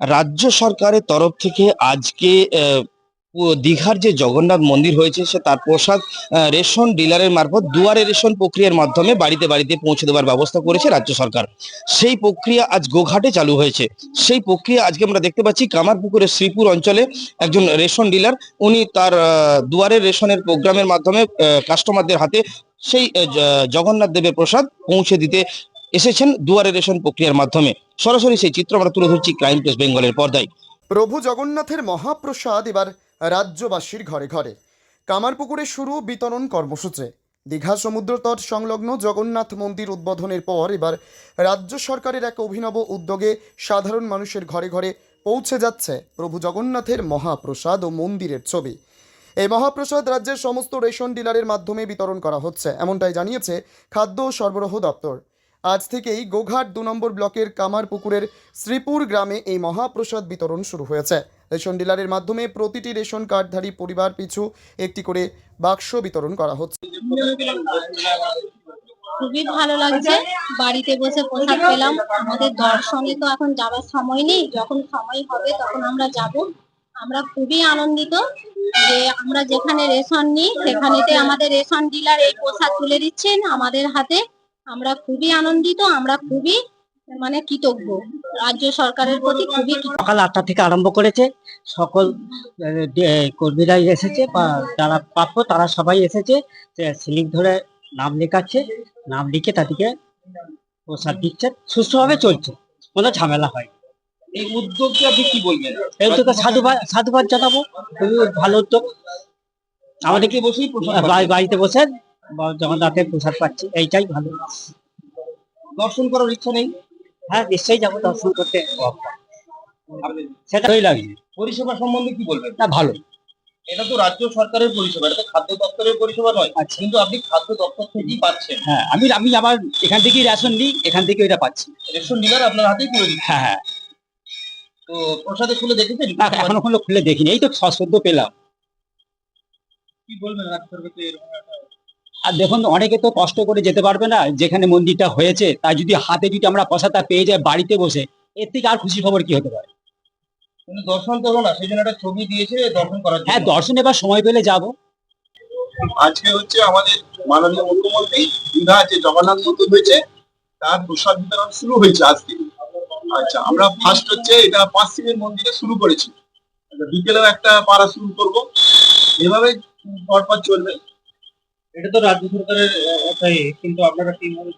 রাজ্য সরকারের তরফ থেকে আজকে দীঘার যে জগন্নাথ মন্দির হয়েছে সে তার প্রসাদ রেশন ডিলারের মারফত দুয়ারে রেশন প্রক্রিয়ার মাধ্যমে বাড়িতে বাড়িতে পৌঁছে দেওয়ার ব্যবস্থা করেছে রাজ্য সরকার। সেই প্রক্রিয়া আজ গোঘাটে চালু হয়েছে। সেই প্রক্রিয়া আজকে আমরা দেখতে পাচ্ছি কামারপুকুরের শ্রীপুর অঞ্চলে একজন রেশন ডিলার উনি তার আহ, দুয়ারে রেশনের প্রোগ্রামের মাধ্যমে কাস্টমারদের হাতে সেই জগন্নাথ দেবের প্রসাদ পৌঁছে দিতে এসেছেন দুয়ারে রেশন প্রক্রিয়ার মাধ্যমে। সরাসরি সেই চিত্র আমরা তুলে ধরছি ক্রাইম প্রেস বেঙ্গলের পর্দায়। প্রভু জগন্নাথের মহাপ্রসাদ এবার রাজ্যবাসীর ঘরে ঘরে। কামারপুকুরে শুরু বিতরণ কর্মসূচি। দীঘা সমুদ্র তট সংলগ্ন জগন্নাথ মন্দির উদ্বোধনের পর এবার রাজ্য সরকারের এক অভিনব উদ্যোগে সাধারণ মানুষের ঘরে ঘরে পৌঁছে যাচ্ছে প্রভু জগন্নাথের মহাপ্রসাদ ও মন্দিরের ছবি। এই মহাপ্রসাদ রাজ্যের সমস্ত রেশন ডিলারের মাধ্যমে বিতরণ করা হচ্ছে। এমনটাই জানিয়েছে খাদ্য ও সরবরাহ দপ্তর। আজ থেকেই গোঘাট দু নম্বর ব্লকের কামারপুকুরের শ্রীপুর গ্রামে এই মহাপ্রসাদ বিতরণ শুরু হয়েছে। রেশন ডিলারের মাধ্যমে প্রতিটি রেশন কার্ডধারী পরিবার পিছু একটি করে বাক্স বিতরণ করা হচ্ছে। খুবই ভালো লাগছে। বাড়িতে বসে প্রসাদ পেলাম। আমাদের দর্শনে তো এখন যাবার সময় নেই। যখন সময় হবে তখন আমরা যাব। আমরা খুবই আনন্দিত যে আমরা যেখানে রেশন নিই, সেখানেতে আমাদের রেশন ডিলার এই প্রসাদ তুলে দিচ্ছেন আমাদের হাতে। আমরা খুবই আনন্দিত আমরা খুবই মানে কৃতজ্ঞ। রাজ্য সরকারের প্রতি খুবই সকাল আটটা থেকে আরম্ভ করেছে। সকল কর্মীরাই এসেছে বা যারা প্রাপ্য তারা সবাই এসেছে। স্লিপ ধরে নাম লেখাচ্ছে। নাম লিখে তাদেরকে প্রসাদ দিচ্ছে। সুস্থভাবে চলছে। কোনো ঝামেলা হয় এই উদ্যোগকে আপনি কি বলবেন? এই তো সাধুবাদ সাধুবাদ জানাব। খুবই ভালো উদ্যোগ। আমাদেরকে বসেই বাড়িতে বসে বা- জগন্নাথের প্রসাদ পাচ্ছি এইটাই ভালো। দর্শন করার ইচ্ছা নেই? হ্যাঁ নিশ্চয়ই যাব দর্শন করতে। সেটাই লাগছে পরিষেবা সম্বন্ধে কি বলবেন? না ভালো। এটা তো রাজ্য সরকারের পরিষেবা এটা খাদ্য দপ্তরের পরিষেবা নয়। আচ্ছা। কিন্তু আপনি খাদ্য দপ্তর থেকেই পাচ্ছেন। হ্যাঁ আমি আমি আবার এখান থেকেই রেশন নিই এখান থেকে এটা পাচ্ছি। রেশন ডিলার আপনার হাতেই তুলে দিচ্ছে। হ্যাঁ হ্যাঁ। তো প্রসাদে খুলে দেখেছেন? না এখনও খুলে দেখিনি। এই তো সদ্য পেলাম। কি বলবেন রাজ্য সরকারকে এরকম আর দেখুন অনেকে তো কষ্ট করে যেতে পারবে না যেখানে মন্দিরটা হয়েছে। তাই যদি হাতে যদি আমরা প্রসাদটা পেয়ে যাই বাড়িতে বসে এর থেকে আর খুশি খবর কি হতে পারে? দর্শন হলো না সেই জন্য একটা ছবি দিয়েছে দর্শন করার হ্যাঁ দর্শন এবার সময় পেলে যাব। আজকে হচ্ছে আমাদের মাননীয় মুখ্যমন্ত্রী দীঘা যে জগন্নাথ মন্দির হয়েছে তার প্রসাদ বিতরণ শুরু হয়েছে আজ থেকে আচ্ছা আমরা ফার্স্ট হচ্ছে এটা পাঁচ সিমের মন্দিরে শুরু করেছি। বিকেলেও একটা পাড়া শুরু করব। এভাবে পরপর চলবে। এটা তো রাজ্য সরকারের ইয়ে, কিন্তু আপনারা কীভাবে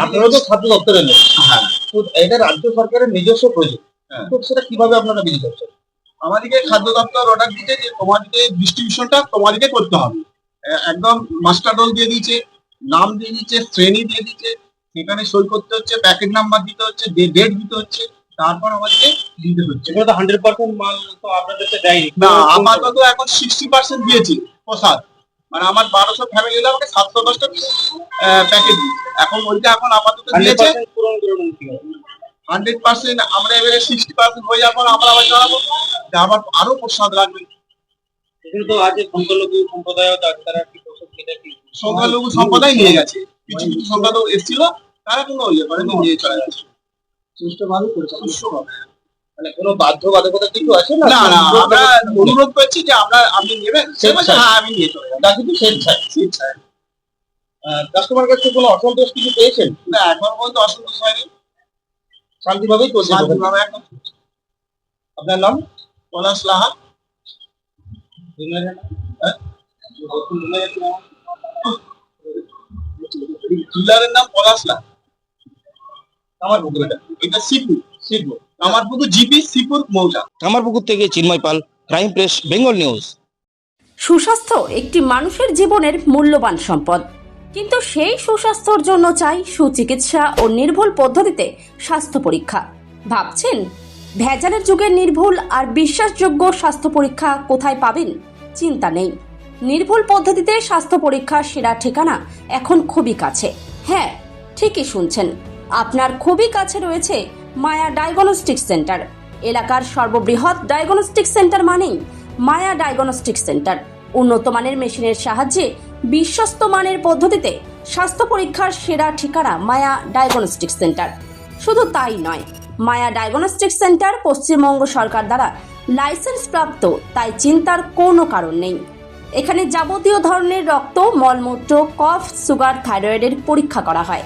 আপনারা তো খাদ্য দপ্তরের লোক হ্যাঁ। তো এটা রাজ্য সরকারের নিজস্ব প্রজেক্ট। হ্যাঁ। তো সেটা কীভাবে আপনারা বিলি করছেন? আমাদেরকে খাদ্য দপ্তর অর্ডার দিতে যে তোমাদেরকে ডিস্ট্রিবিউশনটা তোমাদেরকে করতে হবে। একদম মাস্টার রোল দিয়ে দিয়েছে নাম দিয়ে দিচ্ছে শ্রেণি দিয়ে দিচ্ছে সেখানে সই করতে হচ্ছে প্যাকেট নাম্বার দিতে হচ্ছে ডেট দিতে হচ্ছে তারপর আমাদেরকে দিতে হচ্ছে। এগুলো তো হান্ড্রেড পার্সেন্ট মাল তো আপনাদেরকে দেয়নি। না আপাতত এখন সিক্সটি পার্সেন্ট দিয়েছি প্রসাদ। মানে আমার বারোশো ফ্যামিলি আমাকে সাতশো দশটা প্যাকেট এখন ওইটা এখন আপাতত দিয়েছে? হান্ড্রেড পার্সেন্ট আমরা এবারে সিক্সটি পার্সেন্ট হয়ে যাওয়ার পর আমরা আবার জানাব। যে আমার আরও প্রসাদ লাগবে। এগুলো তো আছে সংখ্যালঘু সম্প্রদায় তারা কি সংখ্যালঘু নিয়ে গেছে। কিছু কিছু সংখ্যালঘু এসেছিল তারা কোনো ইয়ে করে নিয়ে চলে গেছে। সুষ্ঠুভাবে সুষ্ঠুভাবে। মানে কোনো বাধ্যবাধকতা কিছু আছে না? না না আমরা অনুরোধ করছি যে আমরা আপনি নেবেন? হ্যাঁ আমি নিয়ে চলে যাব। তা কিন্তু স্বেচ্ছায়। স্বেচ্ছায়। কাস্টমার কাছে কোনো অসন্তোষ কিছু পেয়েছেন? না এখন পর্যন্ত অসন্তোষ হয়নি। শান্তিভাবেই চলছে দোকান। শান্তিভাবে একদম আপনার নাম? পলাশ লাহা? ডিলারের নাম পলাশ লাহা। আমার পুকুর এটা। এটা শিবপুর শিখব আমার পুকুর জিপি শিবপুর মৌজা। কামারপুকুর থেকে Chinmoy Pal crime press Bengal news. সুস্বাস্থ্য একটি মানুষের জীবনের মূল্যবান সম্পদ। কিন্তু সেই সুস্বাস্থ্যর জন্য চাই সুচিকিৎসা ও নির্ভুল পদ্ধতিতে স্বাস্থ্য পরীক্ষা। ভাবছেন ভেজালের যুগের নির্ভুল আর বিশ্বাসযোগ্য স্বাস্থ্য পরীক্ষা কোথায় পাবেন? চিন্তা নেই। নির্ভুল পদ্ধতিতে স্বাস্থ্য পরীক্ষার সেরা ঠিকানা এখন খুবই কাছে। হ্যাঁ ঠিকই শুনছেন। আপনার খুবই কাছে রয়েছে মায়া ডায়াগনস্টিক সেন্টার। এলাকার সর্ববৃহৎ ডায়াগনস্টিক সেন্টার মানেই মায়া ডায়াগনস্টিক সেন্টার। উন্নত মানের মেশিনের সাহায্যে বিশ্বস্ত মানের পদ্ধতিতে স্বাস্থ্য পরীক্ষার সেরা ঠিকানা মায়া ডায়াগনস্টিক সেন্টার। শুধু তাই নয়, মায়া ডায়াগনস্টিক সেন্টার পশ্চিমবঙ্গ সরকার দ্বারা লাইসেন্স প্রাপ্ত তাই চিন্তার কোনো কারণ নেই। এখানে যাবতীয় ধরনের রক্ত, মলমূত্র, কফ, সুগার, থাইরয়েডের পরীক্ষা করা হয়।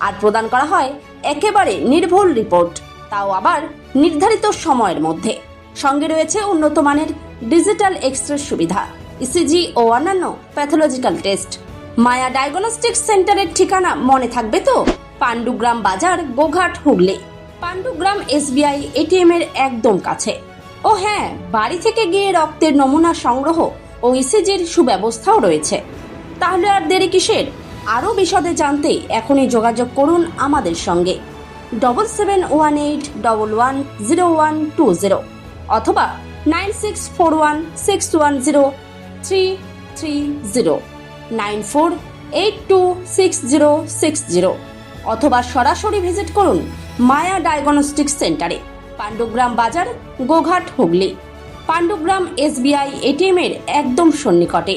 আর প্রদান করা হয় একেবারে নির্ভুল রিপোর্ট, তাও আবার নির্ধারিত সময়ের মধ্যে। সঙ্গে রয়েছে উন্নত মানের ডিজিটাল এক্সরে সুবিধা ইসিজি ও অন্যান্য প্যাথোলজিক্যাল টেস্ট। মায়া ডায়াগনস্টিক সেন্টারের ঠিকানা মনে থাকবে তো? পাণ্ডুগ্রাম বাজার, গোঘাট, হুগলি। পাণ্ডুগ্রাম এসবিআই এটিএম এর একদম কাছে। ও হ্যাঁ বাড়ি থেকে গিয়ে রক্তের নমুনা সংগ্রহ ও ইসিজির সুব্যবস্থাও রয়েছে। তাহলে আর দেরি কিসের? আরও বিশদে জানতে এখনই যোগাযোগ করুন আমাদের সঙ্গে। Double seven one eight double one zero one two zero অথবা nine six four one six one zero three three zero nine four eight two six zero six zero অথবা সরাসরি ভিজিট করুন মায়া ডায়াগনস্টিক সেন্টারে পাণ্ডুগ্রাম বাজার, গোঘাট, হুগলি। পাণ্ডুগ্রাম এসবিআই এটিএম এর একদম সন্নিকটে।